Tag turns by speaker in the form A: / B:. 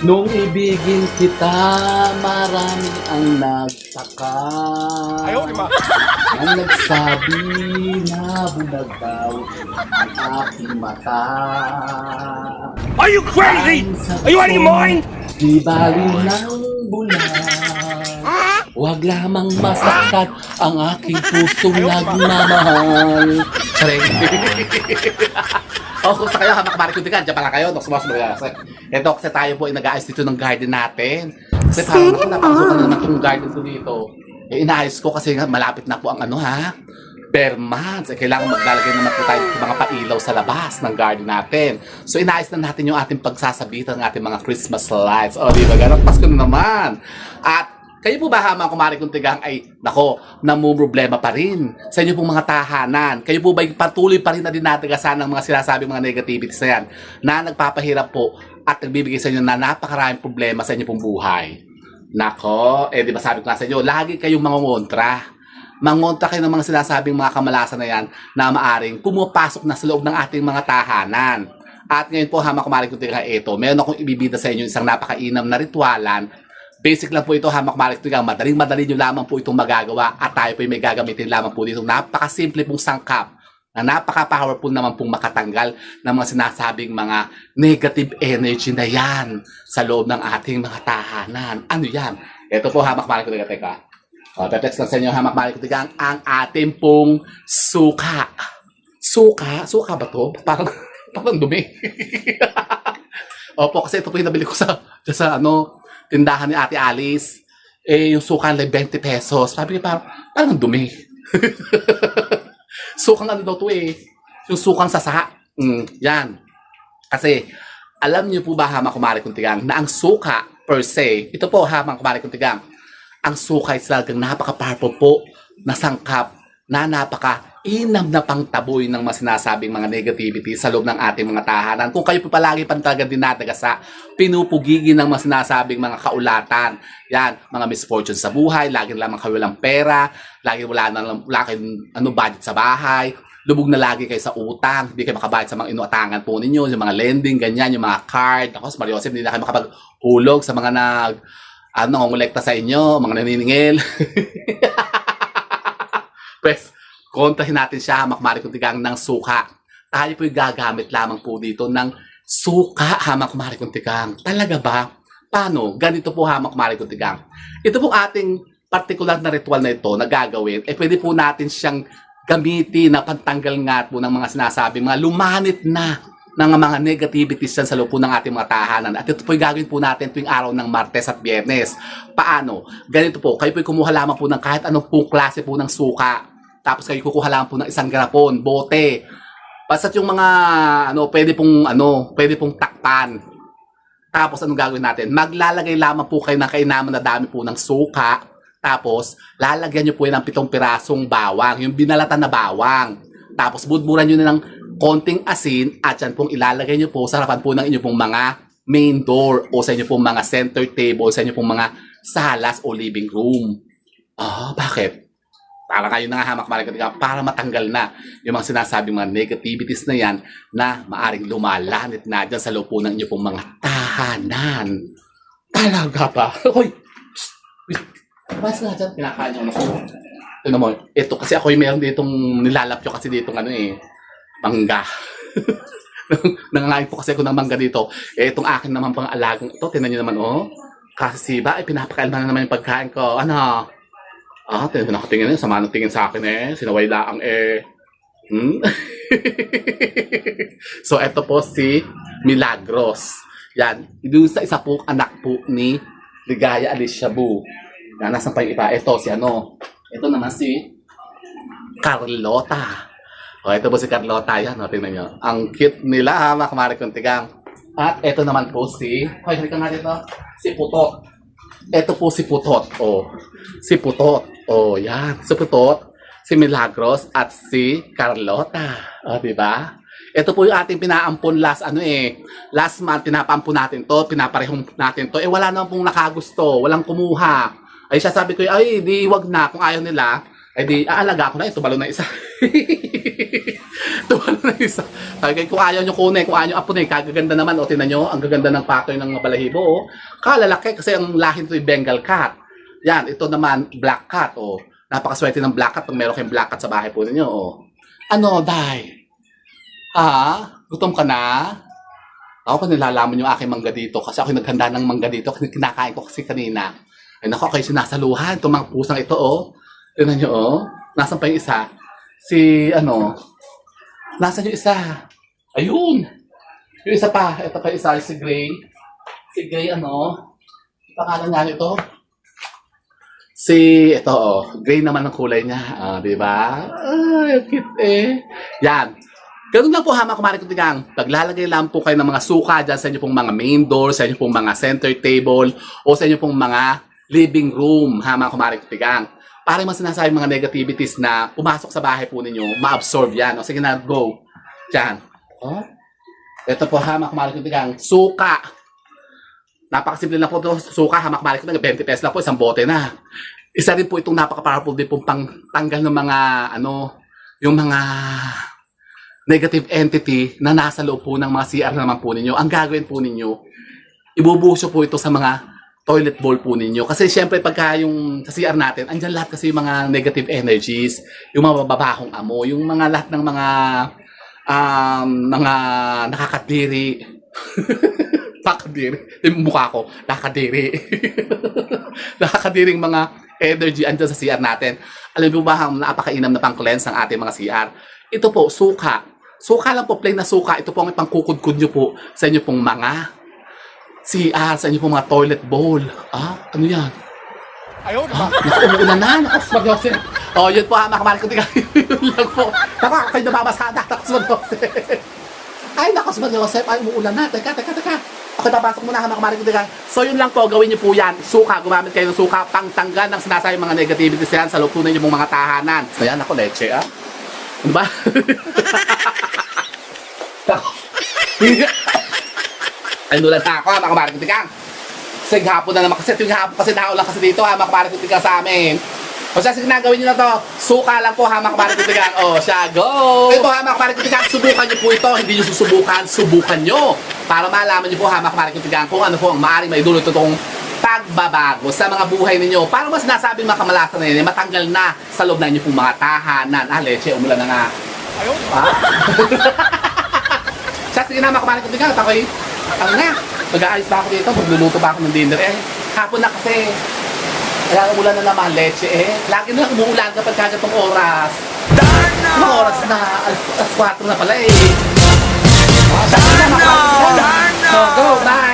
A: Nung ibigin kita, marami ang nagtaka.
B: Ayaw, lima.
A: Ang nagsabi na bulag daw ang aking mata.
B: Are you crazy? Are you out of your mind?
A: Di bali ng bulag. Huwag lamang masaktan ang aking pusong nagmamahal. Charing. o kung sa kayo, hamak marikutin dyan pala kayo. Dok, sumasubay Ito kasi tayo po ay nag-aayos dito ng garden natin. Kasi parang ako napasukan na naman itong garden ko dito. Eh, inaayos ko kasi nga malapit na po ang ano ha. Per months. Eh, kailangan maglalagay naman po tayo ng mga pailaw sa labas ng garden natin. So, inaayos na natin yung ating pagsasabitan ng ating mga Christmas lights. O, di ba? Ganun, Pasko na naman. At kayo po ba hamang kumari kong tigang ay, nako, namumroblema pa rin sa inyo pong mga tahanan? Kayo po ba patuloy pa rin na dinadagasan ng mga sinasabing mga negativities na yan na nagpapahirap po at nagbibigay sa inyo na napakaraming problema sa inyo pong buhay? Nako, eh di ba sabi ko nga sa inyo, lagi kayong mangongontra. Mangontra kayo ng mga sinasabing mga kamalasan na yan na maaring pumapasok na sa loob ng ating mga tahanan. At ngayon po, hama kumari kong tigang ito, meron akong ibibida sa inyo isang napakainam na ritualan Basic lang po ito, hamak malik tigang. Madaling madali nyo lamang po itong magagawa at tayo po ay may gagamitin lamang po dito. Napakasimple pong sangkap na napaka-powerful naman pong makatanggal ng mga sinasabing mga negative energy na yan sa loob ng ating mga tahanan. Ano yan? Ito po, hamak malik tigang. Teka. O, tetext lang sa inyo, hamak malik tigang, ang ating pong suka. Suka? Suka ba to? Parang, parang dumi. Opo, kasi ito po yung nabili ko sa, sa ano, tindahan ni Ate Alice, eh, yung sukan lang 20 pesos. Sabi niya, parang, parang ang dumi. sukang ano daw to eh. Yung sukang sasa. Mm, yan. Kasi, alam niyo po ba, Hama Kumari Kuntigang, na ang suka per se, ito po, Hama Kumari Kuntigang, ang suka ay talagang napaka-powerful po na sangkap na napaka inam na pangtaboy ng mga sinasabing mga negativity sa loob ng ating mga tahanan. Kung kayo po palagi pang talaga dinadagasa, pinupugigin ng mga sinasabing mga kaulatan. Yan, mga misfortune sa buhay, lagi lamang kayo walang pera, lagi wala na wala kayong ano, budget sa bahay, lubog na lagi kayo sa utang, hindi kayo makabayad sa mga inuatangan po ninyo, yung mga lending, ganyan, yung mga card. Ako, Mario Joseph, hindi na kayo makapaghulog sa mga nag, ano, ngongolekta sa inyo, mga naniningil. Pues, kontrahin natin siya, hamak tigang ng suka. Tayo po'y gagamit lamang po dito ng suka, hamak tigang. Talaga ba? Paano? Ganito po hamak tigang. Ito po ating particular na ritual na ito na gagawin, eh pwede po natin siyang gamitin na pantanggal nga po ng mga sinasabing mga lumanit na ng mga negativities sa loob po ng ating mga tahanan. At ito po yung gagawin po natin tuwing araw ng Martes at Biyernes. Paano? Ganito po, kayo po kumuha lamang po ng kahit anong pong klase po ng suka. Tapos kayo kukuha lamang po ng isang garapon, bote. Basta't yung mga ano, pwede pong ano, pwede pong takpan. Tapos anong gagawin natin? Maglalagay lamang po kayo ng kainaman na dami po ng suka. Tapos lalagyan nyo po yan ng pitong pirasong bawang, yung binalatan na bawang. Tapos budburan nyo na ng konting asin at yan pong ilalagay nyo po sa harapan po ng inyong pong mga main door o sa inyong pong mga center table, sa inyong pong mga salas o living room. Ah, bakit? Para kayo na nga hamak marikatika para matanggal na yung mga sinasabing mga negativities na yan na maaring lumalanit na dyan sa loob po ng inyong pong mga tahanan. Talaga ba? Wait. Mas nga dyan, pinakain yung ako. Mo, ito kasi ako yung meron ditong nilalapyo kasi ditong ano eh, mangga. Nangangain po kasi ako ng mangga dito. Eh, itong akin naman pang alagang ito, tinan nyo naman, oh. Kasi ba, eh, pinapakain na naman yung pagkain ko. Ano? Ah, tinan nakatingin eh. Sama ng tingin sa akin eh. Sinaway laang eh. Hmm? so, ito po si Milagros. Yan. Doon sa isa po, anak po ni Ligaya Alicia Bu. Yan, nasan pa iba? Ito, si ano? Ito naman si Carlota. O, ito po si Carlota. Yan, o, tingnan nyo. Ang cute nila, ha, mga kamari kong tigang. At ito naman po si... Hoy, halika nga dito. Si Putot. Ito po si Putot. O, si Putot. O, yan. Si Putot, si Milagros, at si Carlota. O, di ba? Ito po yung ating pinaampon last, ano eh, last month, pinapaampon natin to, pinaparehong natin to. Eh, wala naman pong nakagusto, walang kumuha. Ay, siya sabi ko, ay, di, wag na, kung ayaw nila, ay di, aalaga ko na, ito balo na isa. Tuwa na isa. Kaya kung ayaw nyo kunin, kung ayaw nyo apunin, kagaganda naman. O, tinan nyo, ang gaganda ng pattern ng balahibo. O. Kalalaki kasi ang lahi nito ay Bengal cat. Yan, ito naman, black cat. O, napakaswerte ng black cat pag meron kayong black cat sa bahay po ninyo. O. Ano, Day? Ha? Gutom ka na? Ako pa nilalaman yung aking mangga dito kasi ako yung naghanda ng mangga dito kinakain ko kasi kanina. Ay nako, kayo sinasaluhan. Itong mga pusang ito, oh. Tignan nyo, oh. Nasaan pa yung isa? Si, ano, Nasaan yung isa? Ayun! Yung isa pa. Ito pa isa, si Gray. Si Gray, ano? Ang Pangalan nga nito? Si, ito, oh. Gray naman ang kulay niya. Ah, di ba? Ay, cute eh. Yan. Ganun lang po ha, mga kumari. Paglalagay lang po kayo ng mga suka dyan sa inyo pong mga main door, sa inyo pong mga center table, o sa inyo pong mga living room, ha, mga kumari. Para yung mga sinasabi mga negativities na pumasok sa bahay po ninyo, ma-absorb yan. O sige na, go. Diyan. Oh. Ito po ha, mga kumari kutigang. Suka. Napakasimple lang po ito. Suka, ha, mga kumari kutigang. 20 pesos lang po, isang bote na. Isa rin po itong napaka-powerful din pong pang tanggal ng mga, ano, yung mga negative entity na nasa loob po ng mga CR naman po ninyo. Ang gagawin po ninyo, ibubuso po ito sa mga toilet bowl po ninyo. Kasi syempre pagka yung sa CR natin, andyan lahat kasi yung mga negative energies, yung mga babahong amo, yung mga lahat ng mga um, mga nakakadiri. nakakadiri. Yung mukha ko, nakakadiri. nakakadiring mga energy andyan sa CR natin. Alam mo ba ang napakainam na pang-cleanse ng ating mga CR? Ito po, suka. Suka lang po, plain na suka. Ito po ang pangkukudkud nyo po sa inyo pong mga CR, sa inyo pong mga toilet bowl. Ah, ano yan?
B: Ayaw
A: Ah, naku, umuulan na. Naku, Smagosin. Oh, yun po ha, mga kamari ko. Yun lang po. Naku, ako kayo nababasada. Naku, Smagosin. Ay, naku, Smagosin. Ay, umuulan na. Teka, teka, teka. Okay, papasok muna ha, mga kamari ko. So, yun lang po. Gawin niyo po yan. Suka. Gumamit kayo ng suka. Pangtanggal ng sinasabi mga negativities yan sa loob po ninyo mga tahanan. So, yan, ako, leche, ah. Ano ba? Naku. Ay, nulan na ako, ha, mga kamari ko. Kasi hapon na naman kasi tuwing hapon kasi naulan kasi dito ha, mga kapatid kutigang sa amin. O siya, sige na, gawin nyo na to. Suka lang po ha, mga kapatid kutigang. O siya, go! Ito ha, mga kapatid kutigang, subukan nyo po ito. Hindi nyo susubukan, subukan nyo. Para malaman nyo po ha, mga kapatid kutigang, kung ano po ang maaaring maidulot itong pagbabago sa mga buhay ninyo. Para mas nasabing mga kamalasan na yun, eh, matanggal na sa loob na inyo pong mga tahanan. Ah, leche, umulan na nga.
B: Ayaw?
A: Siya, sige na, mga kapatid kutigang, at ako'y, ano na, mag-aayos ba ako dito, magluluto ba ako ng dinner eh. Hapon na kasi, kaya umulan na naman, leche eh. Lagi na umuulan kapag kagatong oras.
B: Darn na!
A: Anong oras na? Alas, alas 4 na pala eh. Sige na.
B: Darn na!
A: So, go, bye!